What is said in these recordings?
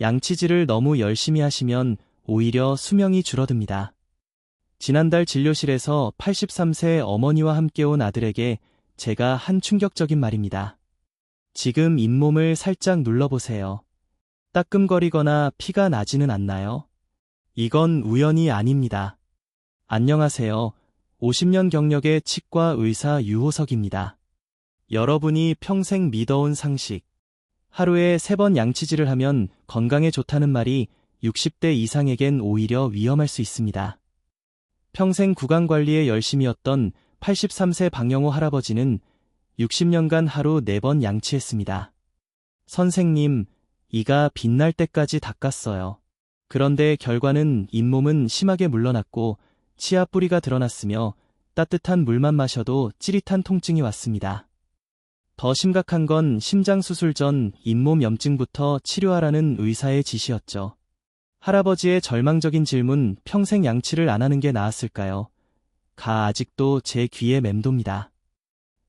양치질을 너무 열심히 하시면 오히려 수명이 줄어듭니다. 지난달 진료실에서 83세 어머니와 함께 온 아들에게 제가 한 충격적인 말입니다. 지금 잇몸을 살짝 눌러보세요. 따끔거리거나 피가 나지는 않나요? 이건 우연이 아닙니다. 안녕하세요. 50년 경력의 치과 의사 유호석입니다. 여러분이 평생 믿어온 상식. 하루에 3번 양치질을 하면 건강에 좋다는 말이 60대 이상에겐 오히려 위험할 수 있습니다. 평생 구강 관리에 열심이었던 83세 방영호 할아버지는 60년간 하루 4번 양치했습니다. 선생님, 이가 빛날 때까지 닦았어요. 그런데 결과는 잇몸은 심하게 물러났고 치아 뿌리가 드러났으며 따뜻한 물만 마셔도 찌릿한 통증이 왔습니다. 더 심각한 건 심장 수술 전 잇몸 염증부터 치료하라는 의사의 지시였죠. 할아버지의 절망적인 질문 평생 양치를 안 하는 게 나았을까요? 가 아직도 제 귀에 맴돕니다.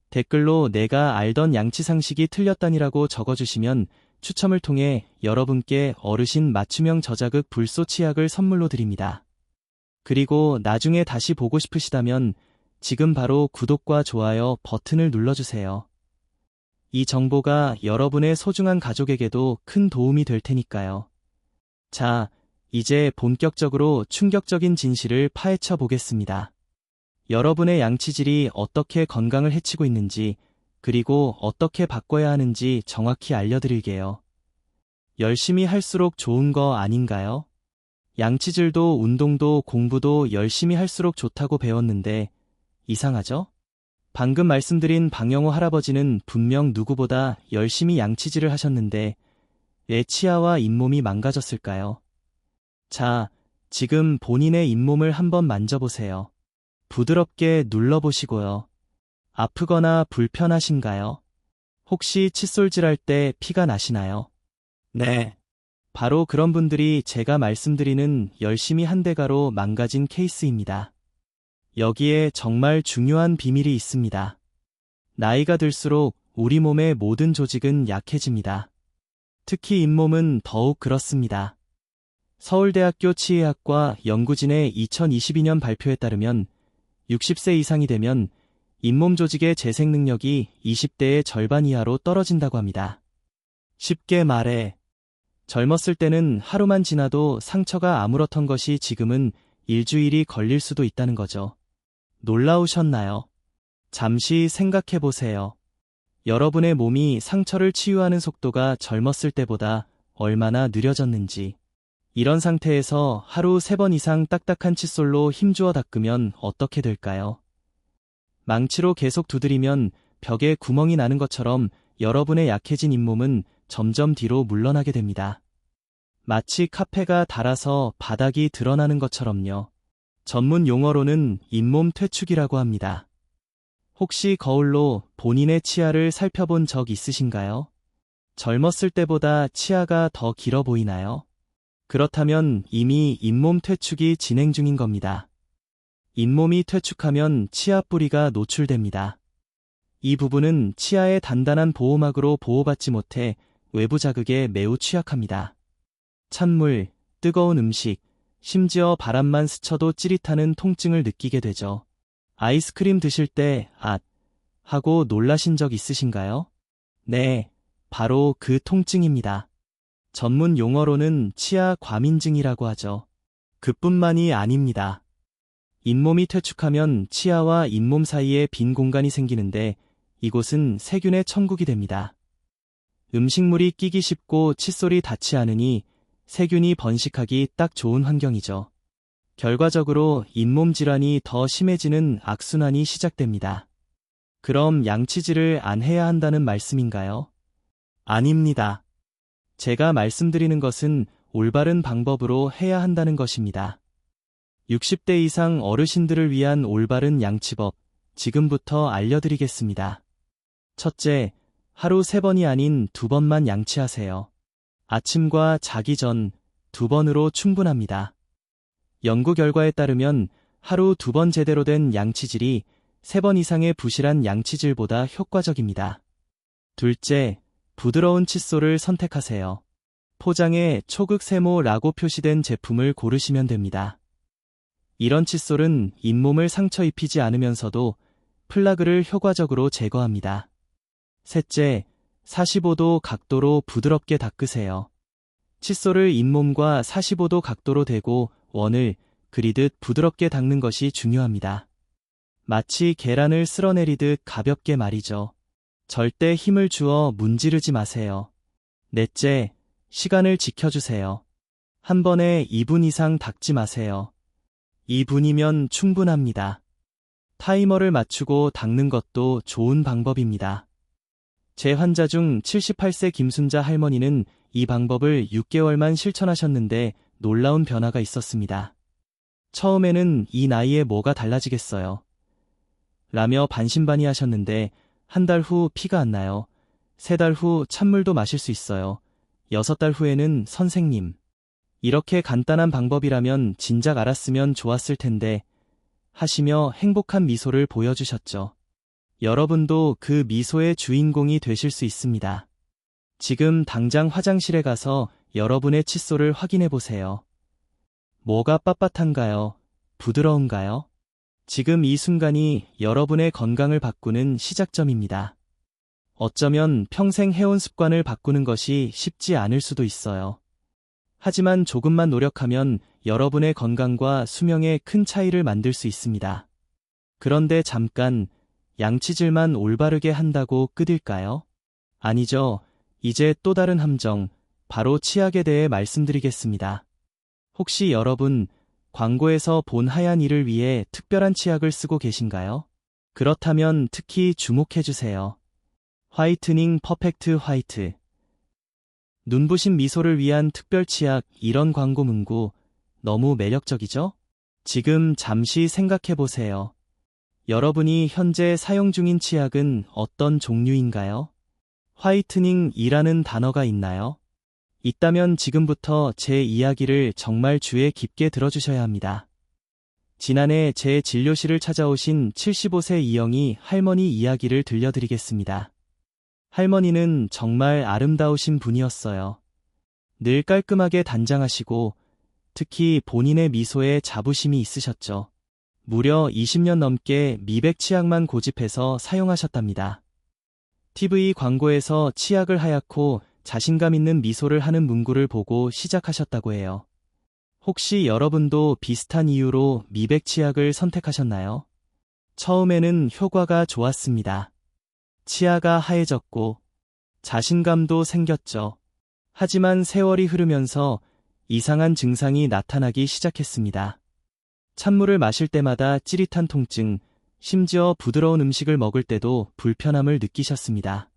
댓글로 내가 알던 양치 상식이 틀렸다니라고 적어주시면 추첨을 통해 여러분께 어르신 맞춤형 저자극 불소 치약을 선물로 드립니다. 그리고 나중에 다시 보고 싶으시다면 지금 바로 구독과 좋아요 버튼을 눌러주세요. 이 정보가 여러분의 소중한 가족에게도 큰 도움이 될 테니까요. 자, 이제 본격적으로 충격적인 진실을 파헤쳐 보겠습니다. 여러분의 양치질이 어떻게 건강을 해치고 있는지, 그리고 어떻게 바꿔야 하는지 정확히 알려드릴게요. 열심히 할수록 좋은 거 아닌가요? 양치질도 운동도 공부도 열심히 할수록 좋다고 배웠는데, 이상하죠? 방금 말씀드린 방영호 할아버지는 분명 누구보다 열심히 양치질을 하셨는데 왜 치아와 잇몸이 망가졌을까요? 자, 지금 본인의 잇몸을 한번 만져보세요. 부드럽게 눌러보시고요. 아프거나 불편하신가요? 혹시 칫솔질할 때 피가 나시나요? 네. 바로 그런 분들이 제가 말씀드리는 열심히 한 대가로 망가진 케이스입니다. 여기에 정말 중요한 비밀이 있습니다. 나이가 들수록 우리 몸의 모든 조직은 약해집니다. 특히 잇몸은 더욱 그렇습니다. 서울대학교 치의학과 연구진의 2022년 발표에 따르면 60세 이상이 되면 잇몸 조직의 재생 능력이 20대의 절반 이하로 떨어진다고 합니다. 쉽게 말해, 젊었을 때는 하루만 지나도 상처가 아무렇던 것이 지금은 일주일이 걸릴 수도 있다는 거죠. 놀라우셨나요? 잠시 생각해 보세요. 여러분의 몸이 상처를 치유하는 속도가 젊었을 때보다 얼마나 느려졌는지. 이런 상태에서 하루 세번 이상 딱딱한 칫솔로 힘주어 닦으면 어떻게 될까요? 망치로 계속 두드리면 벽에 구멍이 나는 것처럼 여러분의 약해진 잇몸은 점점 뒤로 물러나게 됩니다. 마치 카페가 닳아서 바닥이 드러나는 것처럼요. 전문 용어로는 잇몸 퇴축이라고 합니다. 혹시 거울로 본인의 치아를 살펴본 적 있으신가요? 젊었을 때보다 치아가 더 길어 보이나요? 그렇다면 이미 잇몸 퇴축이 진행 중인 겁니다. 잇몸이 퇴축하면 치아 뿌리가 노출됩니다. 이 부분은 치아의 단단한 보호막으로 보호받지 못해 외부 자극에 매우 취약합니다. 찬물, 뜨거운 음식, 심지어 바람만 스쳐도 찌릿하는 통증을 느끼게 되죠. 아이스크림 드실 때, 앗, 하고 놀라신 적 있으신가요? 네, 바로 그 통증입니다. 전문 용어로는 치아 과민증이라고 하죠. 그뿐만이 아닙니다. 잇몸이 퇴축하면 치아와 잇몸 사이에 빈 공간이 생기는데 이곳은 세균의 천국이 됩니다. 음식물이 끼기 쉽고 칫솔이 닿지 않으니 세균이 번식하기 딱 좋은 환경이죠. 결과적으로 잇몸 질환이 더 심해지는 악순환이 시작됩니다. 그럼 양치질을 안 해야 한다는 말씀인가요? 아닙니다. 제가 말씀드리는 것은 올바른 방법으로 해야 한다는 것입니다. 60대 이상 어르신들을 위한 올바른 양치법, 지금부터 알려드리겠습니다. 첫째, 하루 3번이 아닌 2번만 양치하세요. 아침과 자기 전 두 번으로 충분합니다. 연구 결과에 따르면 하루 두 번 제대로 된 양치질이 세 번 이상의 부실한 양치질보다 효과적입니다. 둘째, 부드러운 칫솔을 선택하세요. 포장에 초극 세모라고 표시된 제품을 고르시면 됩니다. 이런 칫솔은 잇몸을 상처 입히지 않으면서도 플라그를 효과적으로 제거합니다. 셋째, 45도 각도로 부드럽게 닦으세요. 칫솔을 잇몸과 45도 각도로 대고 원을 그리듯 부드럽게 닦는 것이 중요합니다. 마치 계란을 쓸어내리듯 가볍게 말이죠. 절대 힘을 주어 문지르지 마세요. 넷째, 시간을 지켜주세요. 한 번에 2분 이상 닦지 마세요. 2분이면 충분합니다. 타이머를 맞추고 닦는 것도 좋은 방법입니다. 제 환자 중 78세 김순자 할머니는 이 방법을 6개월만 실천하셨는데 놀라운 변화가 있었습니다. 처음에는 이 나이에 뭐가 달라지겠어요. 라며 반신반의 하셨는데 한 달 후 피가 안 나요. 세 달 후 찬물도 마실 수 있어요. 여섯 달 후에는 선생님. 이렇게 간단한 방법이라면 진작 알았으면 좋았을 텐데 하시며 행복한 미소를 보여주셨죠. 여러분도 그 미소의 주인공이 되실 수 있습니다. 지금 당장 화장실에 가서 여러분의 칫솔을 확인해 보세요. 뭐가 빳빳한가요? 부드러운가요? 지금 이 순간이 여러분의 건강을 바꾸는 시작점입니다. 어쩌면 평생 해온 습관을 바꾸는 것이 쉽지 않을 수도 있어요. 하지만 조금만 노력하면 여러분의 건강과 수명에 큰 차이를 만들 수 있습니다. 그런데 잠깐 양치질만 올바르게 한다고 끝일까요? 아니죠. 이제 또 다른 함정, 바로 치약에 대해 말씀드리겠습니다. 혹시 여러분 광고에서 본 하얀 이를 위해 특별한 치약을 쓰고 계신가요? 그렇다면 특히 주목해주세요. 화이트닝 퍼펙트 화이트. 눈부신 미소를 위한 특별 치약 이런 광고 문구 너무 매력적이죠? 지금 잠시 생각해 보세요. 여러분이 현재 사용 중인 치약은 어떤 종류인가요? 화이트닝이라는 단어가 있나요? 있다면 지금부터 제 이야기를 정말 주에 깊게 들어주셔야 합니다. 지난해 제 진료실을 찾아오신 75세 이영희 할머니 이야기를 들려드리겠습니다. 할머니는 정말 아름다우신 분이었어요. 늘 깔끔하게 단장하시고 특히 본인의 미소에 자부심이 있으셨죠. 무려 20년 넘게 미백 치약만 고집해서 사용하셨답니다. TV 광고에서 치약을 하얗고 자신감 있는 미소를 하는 문구를 보고 시작하셨다고 해요. 혹시 여러분도 비슷한 이유로 미백 치약을 선택하셨나요? 처음에는 효과가 좋았습니다. 치아가 하얘졌고 자신감도 생겼죠. 하지만 세월이 흐르면서 이상한 증상이 나타나기 시작했습니다. 찬물을 마실 때마다 찌릿한 통증, 심지어 부드러운 음식을 먹을 때도 불편함을 느끼셨습니다.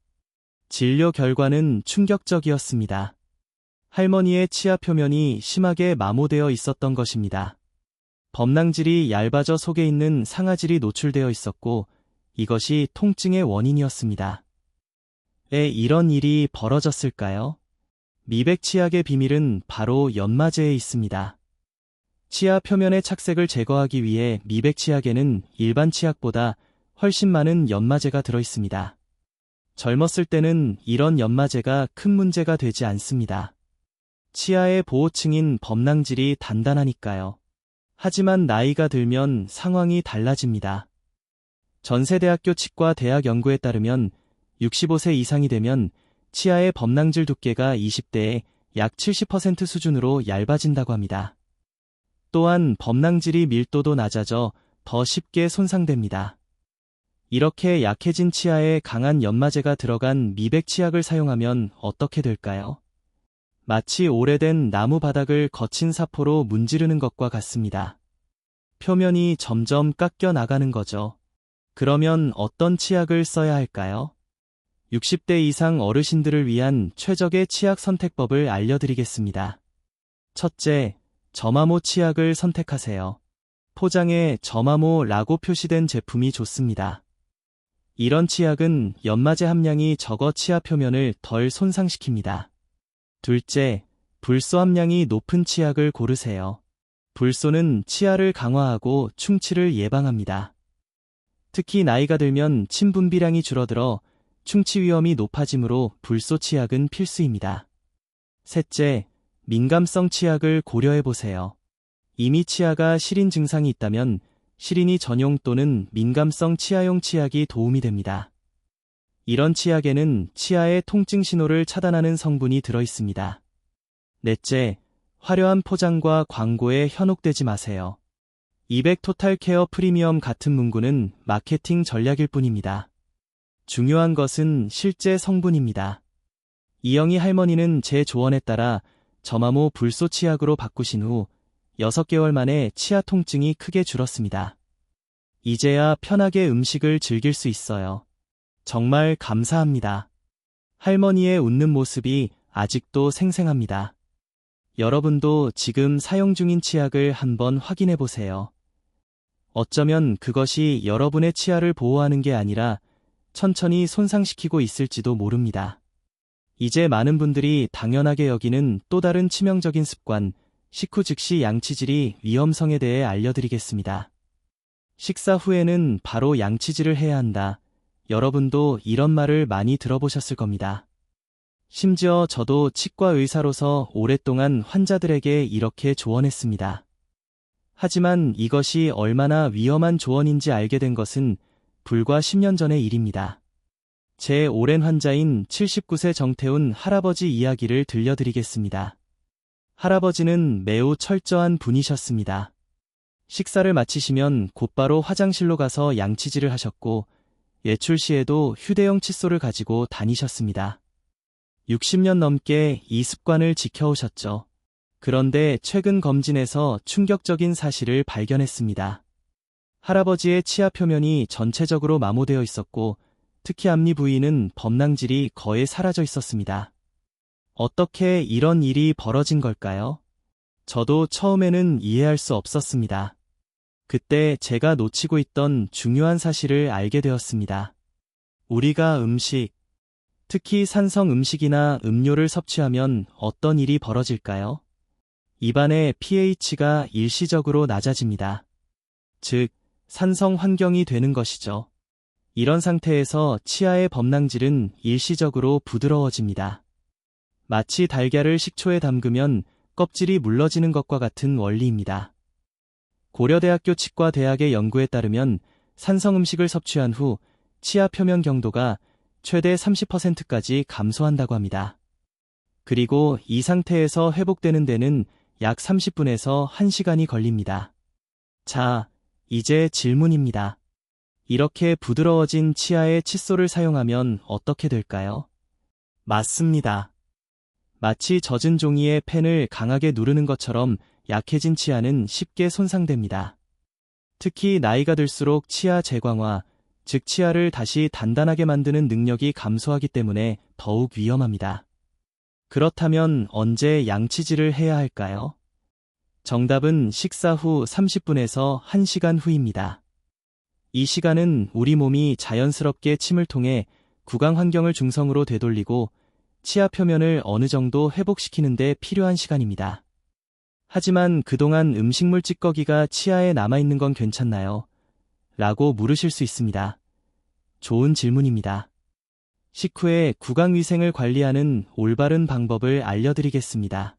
진료 결과는 충격적이었습니다. 할머니의 치아 표면이 심하게 마모되어 있었던 것입니다. 범낭질이 얇아져 속에 있는 상아질이 노출되어 있었고 이것이 통증의 원인이었습니다. 왜 이런 일이 벌어졌을까요? 미백 치약의 비밀은 바로 연마제에 있습니다. 치아 표면의 착색을 제거하기 위해 미백 치약에는 일반 치약보다 훨씬 많은 연마제가 들어 있습니다. 젊었을 때는 이런 연마제가 큰 문제가 되지 않습니다. 치아의 보호층인 범낭질이 단단하니까요. 하지만 나이가 들면 상황이 달라집니다. 전세대학교 치과 대학 연구에 따르면 65세 이상이 되면 치아의 범낭질 두께가 20대에 약 70% 수준으로 얇아진다고 합니다. 또한 범낭질이 밀도도 낮아져 더 쉽게 손상됩니다. 이렇게 약해진 치아에 강한 연마제가 들어간 미백 치약을 사용하면 어떻게 될까요? 마치 오래된 나무 바닥을 거친 사포로 문지르는 것과 같습니다. 표면이 점점 깎여 나가는 거죠. 그러면 어떤 치약을 써야 할까요? 60대 이상 어르신들을 위한 최적의 치약 선택법을 알려드리겠습니다. 첫째, 저마모 치약을 선택하세요. 포장에 저마모라고 표시된 제품이 좋습니다. 이런 치약은 연마제 함량이 적어 치아 표면을 덜 손상시킵니다. 둘째, 불소 함량이 높은 치약을 고르세요. 불소는 치아를 강화하고 충치를 예방합니다. 특히 나이가 들면 침 분비량이 줄어들어 충치 위험이 높아지므로 불소 치약은 필수입니다. 셋째, 민감성 치약을 고려해 보세요. 이미 치아가 시린 증상이 있다면 시린이 전용 또는 민감성 치아용 치약이 도움이 됩니다. 이런 치약에는 치아의 통증 신호를 차단하는 성분이 들어 있습니다. 넷째, 화려한 포장과 광고에 현혹되지 마세요. 200 토탈 케어 프리미엄 같은 문구는 마케팅 전략일 뿐입니다. 중요한 것은 실제 성분입니다. 이영희 할머니는 제 조언에 따라 저마모 불소 치약으로 바꾸신 후 6개월 만에 치아 통증이 크게 줄었습니다. 이제야 편하게 음식을 즐길 수 있어요. 정말 감사합니다. 할머니의 웃는 모습이 아직도 생생합니다. 여러분도 지금 사용 중인 치약을 한번 확인해 보세요. 어쩌면 그것이 여러분의 치아를 보호하는 게 아니라 천천히 손상시키고 있을지도 모릅니다. 이제 많은 분들이 당연하게 여기는 또 다른 치명적인 습관, 식후 즉시 양치질이 위험성에 대해 알려드리겠습니다. 식사 후에는 바로 양치질을 해야 한다. 여러분도 이런 말을 많이 들어보셨을 겁니다. 심지어 저도 치과 의사로서 오랫동안 환자들에게 이렇게 조언했습니다. 하지만 이것이 얼마나 위험한 조언인지 알게 된 것은 불과 10년 전의 일입니다. 제 오랜 환자인 79세 정태훈 할아버지 이야기를 들려드리겠습니다. 할아버지는 매우 철저한 분이셨습니다. 식사를 마치시면 곧바로 화장실로 가서 양치질을 하셨고 외출 시에도 휴대용 칫솔을 가지고 다니셨습니다. 60년 넘게 이 습관을 지켜오셨죠. 그런데 최근 검진에서 충격적인 사실을 발견했습니다. 할아버지의 치아 표면이 전체적으로 마모되어 있었고 특히 앞니 부위는 범랑질이 거의 사라져 있었습니다. 어떻게 이런 일이 벌어진 걸까요? 저도 처음에는 이해할 수 없었습니다. 그때 제가 놓치고 있던 중요한 사실을 알게 되었습니다. 우리가 음식, 특히 산성 음식이나 음료를 섭취하면 어떤 일이 벌어질까요? 입안의 pH가 일시적으로 낮아집니다. 즉, 산성 환경이 되는 것이죠. 이런 상태에서 치아의 범랑질은 일시적으로 부드러워집니다. 마치 달걀을 식초에 담그면 껍질이 물러지는 것과 같은 원리입니다. 고려대학교 치과대학의 연구에 따르면 산성 음식을 섭취한 후 치아 표면 경도가 최대 30%까지 감소한다고 합니다. 그리고 이 상태에서 회복되는 데는 약 30분에서 1시간이 걸립니다. 자, 이제 질문입니다. 이렇게 부드러워진 치아의 칫솔을 사용하면 어떻게 될까요? 맞습니다. 마치 젖은 종이에 펜을 강하게 누르는 것처럼 약해진 치아는 쉽게 손상됩니다. 특히 나이가 들수록 치아 재광화, 즉 치아를 다시 단단하게 만드는 능력이 감소하기 때문에 더욱 위험합니다. 그렇다면 언제 양치질을 해야 할까요? 정답은 식사 후 30분에서 1시간 후입니다. 이 시간은 우리 몸이 자연스럽게 침을 통해 구강 환경을 중성으로 되돌리고 치아 표면을 어느 정도 회복시키는 데 필요한 시간입니다. 하지만 그동안 음식물 찌꺼기가 치아에 남아있는 건 괜찮나요? 라고 물으실 수 있습니다. 좋은 질문입니다. 식후에 구강 위생을 관리하는 올바른 방법을 알려드리겠습니다.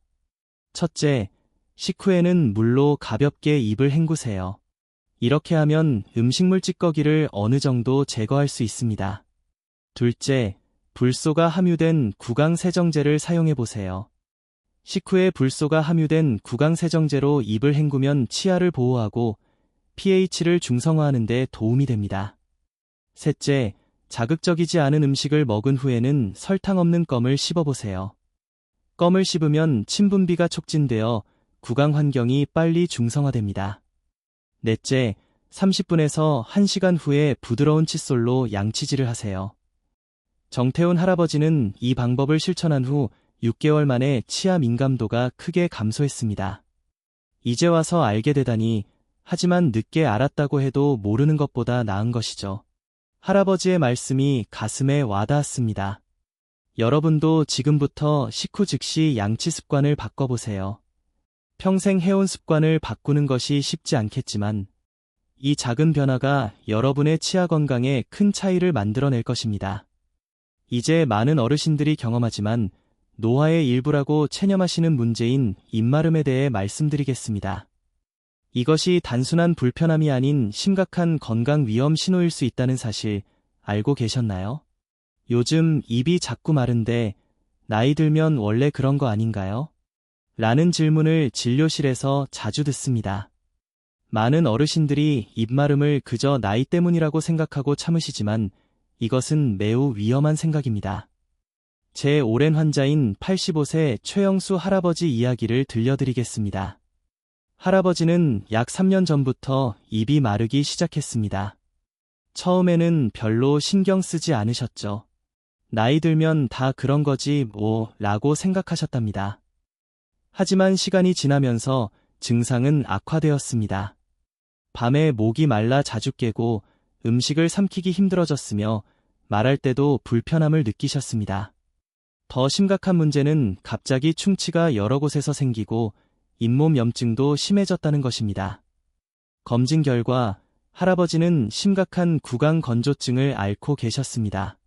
첫째, 식후에는 물로 가볍게 입을 헹구세요. 이렇게 하면 음식물 찌꺼기를 어느 정도 제거할 수 있습니다. 둘째, 불소가 함유된 구강세정제를 사용해 보세요. 식후에 불소가 함유된 구강세정제로 입을 헹구면 치아를 보호하고 pH를 중성화하는 데 도움이 됩니다. 셋째, 자극적이지 않은 음식을 먹은 후에는 설탕 없는 껌을 씹어보세요. 껌을 씹으면 침분비가 촉진되어 구강 환경이 빨리 중성화됩니다. 넷째, 30분에서 1시간 후에 부드러운 칫솔로 양치질을 하세요. 정태훈 할아버지는 이 방법을 실천한 후 6개월 만에 치아 민감도가 크게 감소했습니다. 이제 와서 알게 되다니 하지만 늦게 알았다고 해도 모르는 것보다 나은 것이죠. 할아버지의 말씀이 가슴에 와닿았습니다. 여러분도 지금부터 식후 즉시 양치 습관을 바꿔보세요. 평생 해온 습관을 바꾸는 것이 쉽지 않겠지만 이 작은 변화가 여러분의 치아 건강에 큰 차이를 만들어낼 것입니다. 이제 많은 어르신들이 경험하지만 노화의 일부라고 체념하시는 문제인 입마름에 대해 말씀드리겠습니다. 이것이 단순한 불편함이 아닌 심각한 건강 위험 신호일 수 있다는 사실 알고 계셨나요? 요즘 입이 자꾸 마른데 나이 들면 원래 그런 거 아닌가요? 라는 질문을 진료실에서 자주 듣습니다. 많은 어르신들이 입마름을 그저 나이 때문이라고 생각하고 참으시지만 이것은 매우 위험한 생각입니다. 제 오랜 환자인 85세 최영수 할아버지 이야기를 들려드리겠습니다. 할아버지는 약 3년 전부터 입이 마르기 시작했습니다. 처음에는 별로 신경 쓰지 않으셨죠. 나이 들면 다 그런 거지 뭐 라고 생각하셨답니다. 하지만 시간이 지나면서 증상은 악화되었습니다. 밤에 목이 말라 자주 깨고 음식을 삼키기 힘들어졌으며 말할 때도 불편함을 느끼셨습니다. 더 심각한 문제는 갑자기 충치가 여러 곳에서 생기고 잇몸 염증도 심해졌다는 것입니다. 검진 결과 할아버지는 심각한 구강 건조증을 앓고 계셨습니다.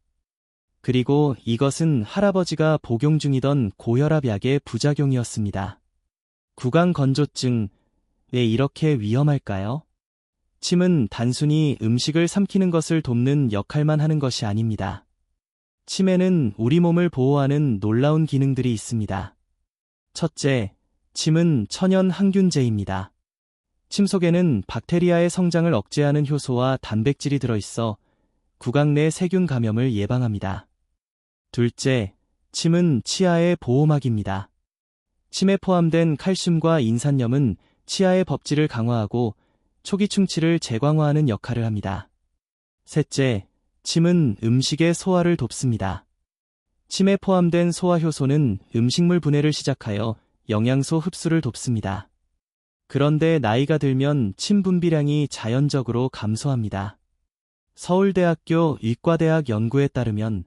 그리고 이것은 할아버지가 복용 중이던 고혈압 약의 부작용이었습니다. 구강 건조증, 왜 이렇게 위험할까요? 침은 단순히 음식을 삼키는 것을 돕는 역할만 하는 것이 아닙니다. 침에는 우리 몸을 보호하는 놀라운 기능들이 있습니다. 첫째, 침은 천연 항균제입니다. 침 속에는 박테리아의 성장을 억제하는 효소와 단백질이 들어있어 구강 내 세균 감염을 예방합니다. 둘째, 침은 치아의 보호막입니다. 침에 포함된 칼슘과 인산염은 치아의 법질을 강화하고 초기 충치를 재광화하는 역할을 합니다. 셋째, 침은 음식의 소화를 돕습니다. 침에 포함된 소화효소는 음식물 분해를 시작하여 영양소 흡수를 돕습니다. 그런데 나이가 들면 침 분비량이 자연적으로 감소합니다. 서울대학교 의과대학 연구에 따르면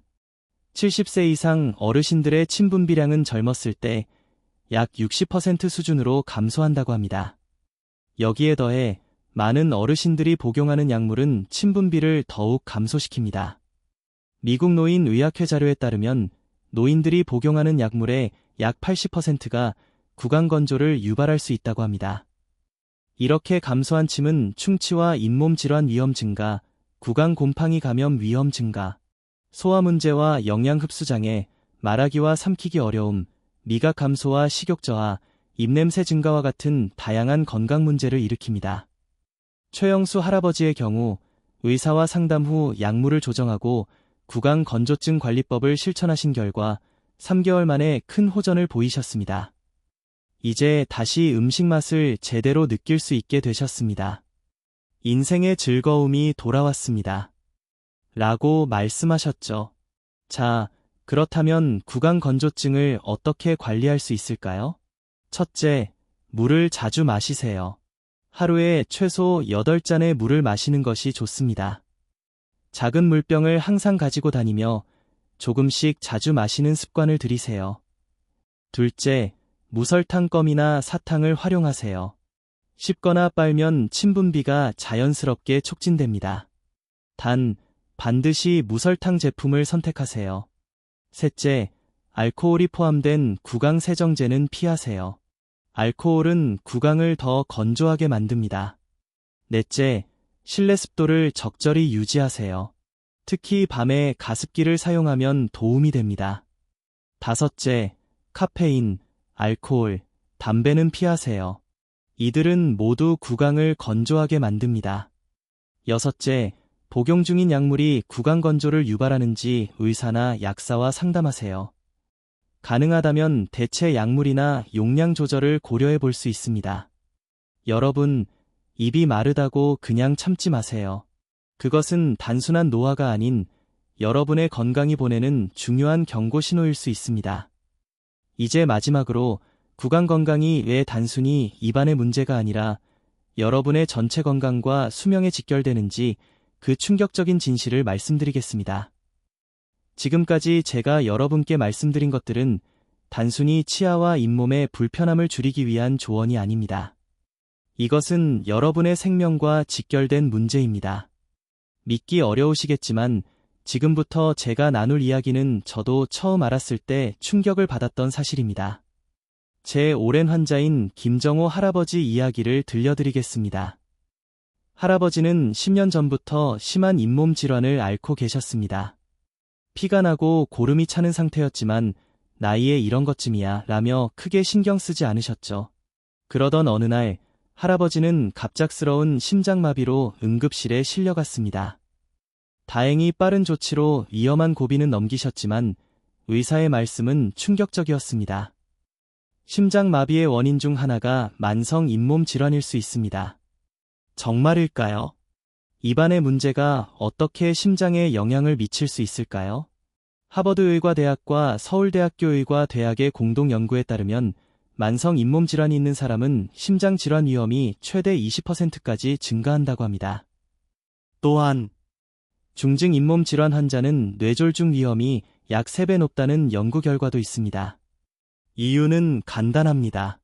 70세 이상 어르신들의 침 분비량은 젊었을 때 약 60% 수준으로 감소한다고 합니다. 여기에 더해 많은 어르신들이 복용하는 약물은 침 분비를 더욱 감소시킵니다. 미국 노인 의학회 자료에 따르면 노인들이 복용하는 약물의 약 80%가 구강 건조를 유발할 수 있다고 합니다. 이렇게 감소한 침은 충치와 잇몸 질환 위험 증가, 구강 곰팡이 감염 위험 증가, 소화 문제와 영양 흡수 장애, 말하기와 삼키기 어려움, 미각 감소와 식욕 저하, 입냄새 증가와 같은 다양한 건강 문제를 일으킵니다. 최영수 할아버지의 경우 의사와 상담 후 약물을 조정하고 구강 건조증 관리법을 실천하신 결과 3개월 만에 큰 호전을 보이셨습니다. 이제 다시 음식 맛을 제대로 느낄 수 있게 되셨습니다. 인생의 즐거움이 돌아왔습니다. 라고 말씀하셨죠. 자, 그렇다면 구강 건조증을 어떻게 관리할 수 있을까요? 첫째, 물을 자주 마시세요. 하루에 최소 8잔의 물을 마시는 것이 좋습니다. 작은 물병을 항상 가지고 다니며 조금씩 자주 마시는 습관을 들이세요. 둘째, 무설탕 껌이나 사탕을 활용하세요. 씹거나 빨면 침분비가 자연스럽게 촉진됩니다. 단, 반드시 무설탕 제품을 선택하세요. 셋째, 알코올이 포함된 구강 세정제는 피하세요. 알코올은 구강을 더 건조하게 만듭니다. 넷째, 실내 습도를 적절히 유지하세요. 특히 밤에 가습기를 사용하면 도움이 됩니다. 다섯째, 카페인, 알코올, 담배는 피하세요. 이들은 모두 구강을 건조하게 만듭니다. 여섯째, 복용 중인 약물이 구강 건조를 유발하는지 의사나 약사와 상담하세요. 가능하다면 대체 약물이나 용량 조절을 고려해 볼 수 있습니다. 여러분, 입이 마르다고 그냥 참지 마세요. 그것은 단순한 노화가 아닌 여러분의 건강이 보내는 중요한 경고 신호일 수 있습니다. 이제 마지막으로 구강 건강이 왜 단순히 입안의 문제가 아니라 여러분의 전체 건강과 수명에 직결되는지 그 충격적인 진실을 말씀드리겠습니다. 지금까지 제가 여러분께 말씀드린 것들은 단순히 치아와 잇몸의 불편함을 줄이기 위한 조언이 아닙니다. 이것은 여러분의 생명과 직결된 문제입니다. 믿기 어려우시겠지만 지금부터 제가 나눌 이야기는 저도 처음 알았을 때 충격을 받았던 사실입니다. 제 오랜 환자인 김정호 할아버지 이야기를 들려드리겠습니다. 할아버지는 10년 전부터 심한 잇몸 질환을 앓고 계셨습니다. 피가 나고 고름이 차는 상태였지만 나이에 이런 것쯤이야 라며 크게 신경 쓰지 않으셨죠. 그러던 어느 날 할아버지는 갑작스러운 심장마비로 응급실에 실려갔습니다. 다행히 빠른 조치로 위험한 고비는 넘기셨지만 의사의 말씀은 충격적이었습니다. 심장마비의 원인 중 하나가 만성 잇몸 질환일 수 있습니다. 정말일까요? 입안의 문제가 어떻게 심장에 영향을 미칠 수 있을까요? 하버드 의과대학과 서울대학교 의과대학의 공동 연구에 따르면 만성 잇몸 질환이 있는 사람은 심장 질환 위험이 최대 20%까지 증가한다고 합니다. 또한 중증 잇몸 질환 환자는 뇌졸중 위험이 약 3배 높다는 연구 결과도 있습니다. 이유는 간단합니다.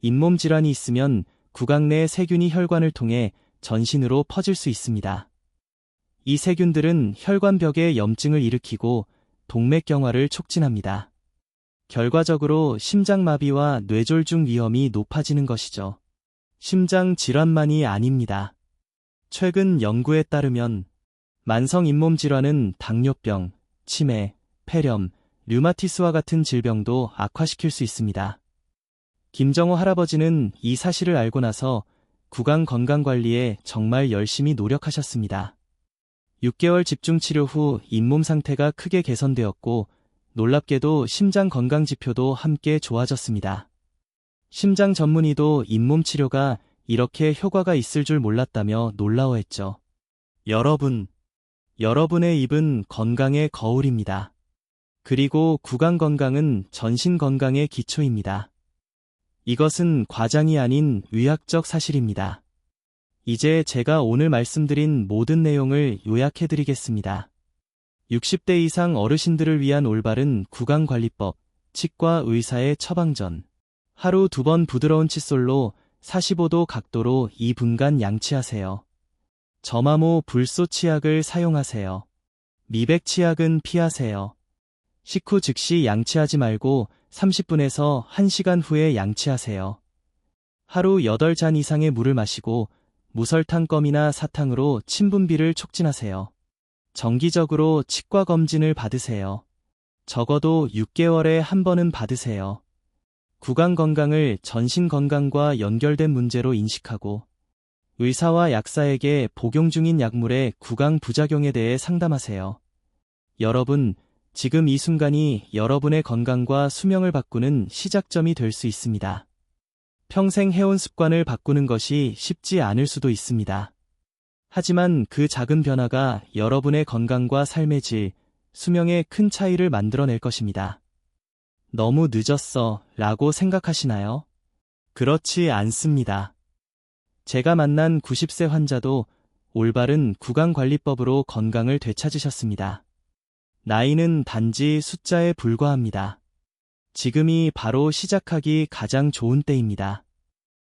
잇몸 질환이 있으면 구강 내 세균이 혈관을 통해 전신으로 퍼질 수 있습니다. 이 세균들은 혈관벽에 염증을 일으키고 동맥경화를 촉진합니다. 결과적으로 심장마비와 뇌졸중 위험이 높아지는 것이죠. 심장 질환만이 아닙니다. 최근 연구에 따르면 만성 잇몸 질환은 당뇨병, 치매, 폐렴, 류마티스와 같은 질병도 악화시킬 수 있습니다. 김정호 할아버지는 이 사실을 알고 나서 구강 건강 관리에 정말 열심히 노력하셨습니다. 6개월 집중 치료 후 잇몸 상태가 크게 개선되었고 놀랍게도 심장 건강 지표도 함께 좋아졌습니다. 심장 전문의도 잇몸 치료가 이렇게 효과가 있을 줄 몰랐다며 놀라워했죠. 여러분, 여러분의 입은 건강의 거울입니다. 그리고 구강 건강은 전신 건강의 기초입니다. 이것은 과장이 아닌 의학적 사실입니다. 이제 제가 오늘 말씀드린 모든 내용을 요약해드리겠습니다. 60대 이상 어르신들을 위한 올바른 구강관리법, 치과 의사의 처방전. 하루 두 번 부드러운 칫솔로 45도 각도로 2분간 양치하세요. 점화모 불소 치약을 사용하세요. 미백 치약은 피하세요. 식후 즉시 양치하지 말고 30분에서 1시간 후에 양치하세요. 하루 8잔 이상의 물을 마시고 무설탕 껌이나 사탕으로 침 분비를 촉진하세요. 정기적으로 치과 검진을 받으세요. 적어도 6개월에 한 번은 받으세요. 구강 건강을 전신 건강과 연결된 문제로 인식하고 의사와 약사에게 복용 중인 약물의 구강 부작용에 대해 상담하세요. 여러분, 지금 이 순간이 여러분의 건강과 수명을 바꾸는 시작점이 될 수 있습니다. 평생 해온 습관을 바꾸는 것이 쉽지 않을 수도 있습니다. 하지만 그 작은 변화가 여러분의 건강과 삶의 질, 수명에 큰 차이를 만들어낼 것입니다. 너무 늦었어 라고 생각하시나요? 그렇지 않습니다. 제가 만난 90세 환자도 올바른 구강관리법으로 건강을 되찾으셨습니다. 나이는 단지 숫자에 불과합니다. 지금이 바로 시작하기 가장 좋은 때입니다.